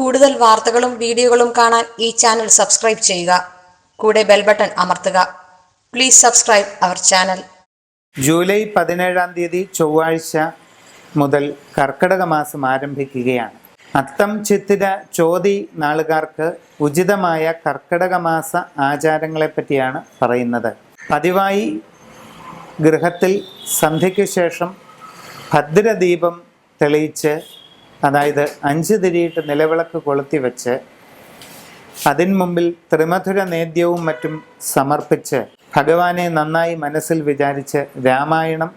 കൂടുതൽ വാർത്തകളും വീഡിയോകളും കാണാൻ ഈ ചാനൽ സബ്സ്ക്രൈബ് ചെയ്യുക. കൂടെ ബെൽ ബട്ടൺ അമർത്തുക. Please subscribe our channel July പതിനേഴാം തീയതി ചൊവ്വാഴ്ച മുതൽ കർക്കിടക മാസം ആരംഭിക്കുകയാണ്. അത്തം ചിത്തിര ചോതി നാളുകാർക്ക് ഉചിതമായ കർക്കിടക മാസ ആചാരങ്ങളെ പറ്റിയാണ് പറയുന്നത്. പതിവായി ഗൃഹത്തിൽ സന്ധ്യയ്ക്ക് ശേഷം ഭദ്രദീപം തെളിയിച്ച് അതായത് അഞ്ച് തിരിയിട്ട് നിലവിളക്ക് കൊളുത്തി വെച്ച് അതിന് മുമ്പിൽ ത്രിമധുര നേദ്യവും മറ്റും സമർപ്പിച്ച് ഭഗവാനെ നന്നായി മനസ്സിൽ വിചാരിച്ച് രാമായണം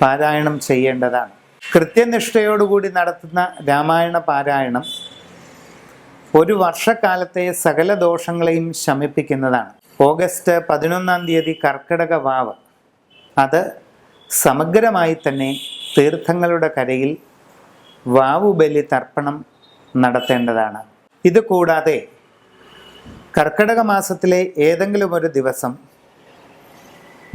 പാരായണം ചെയ്യേണ്ടതാണ്. കൃത്യനിഷ്ഠയോടുകൂടി നടത്തുന്ന രാമായണ പാരായണം ഒരു വർഷക്കാലത്തെ സകല ദോഷങ്ങളെയും ശമിപ്പിക്കുന്നതാണ്. ഓഗസ്റ്റ് പതിനൊന്നാം തീയതി കർക്കിടക വാവ്. അത് സമഗ്രമായി തന്നെ തീർത്ഥങ്ങളുടെ കരയിൽ വാവുബലി തർപ്പണം നടത്തേണ്ടതാണ്. ഇത് കൂടാതെ കർക്കിടക മാസത്തിലെ ഏതെങ്കിലും ഒരു ദിവസം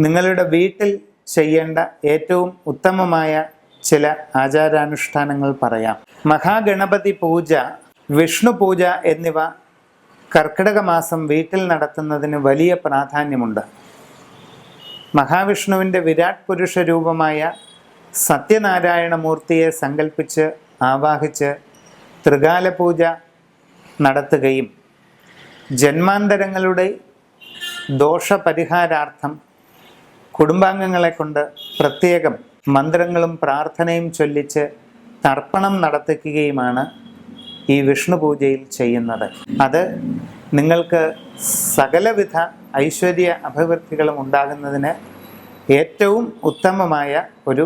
നിങ്ങളുടെ വീട്ടിൽ ചെയ്യേണ്ട ഏറ്റവും ഉത്തമമായ ചില ആചാരാനുഷ്ഠാനങ്ങൾ പറയാം. മഹാഗണപതി പൂജ വിഷ്ണു പൂജ എന്നിവ കർക്കിടക മാസം വീട്ടിൽ നടത്തുന്നതിന് വലിയ പ്രാധാന്യമുണ്ട്. മഹാവിഷ്ണുവിന്റെ വിരാട് പുരുഷ രൂപമായ സത്യനാരായണ മൂർത്തിയെ സങ്കല്പിച്ച് ആവാഹിച്ച് ത്രികാല പൂജ നടത്തുകയും ജന്മാന്തരങ്ങളുടെ ദോഷപരിഹാരാർത്ഥം കുടുംബാംഗങ്ങളെ കൊണ്ട് പ്രത്യേകം മന്ത്രങ്ങളും പ്രാർത്ഥനയും ചൊല്ലിച്ച് തർപ്പണം നടത്തിക്കുകയുമാണ് ഈ വിഷ്ണു പൂജയിൽ ചെയ്യുന്നത്. അത് നിങ്ങൾക്ക് സകലവിധ ഐശ്വര്യ അഭിവൃദ്ധികളും ഉണ്ടാകുന്നതിന് ഏറ്റവും ഉത്തമമായ ഒരു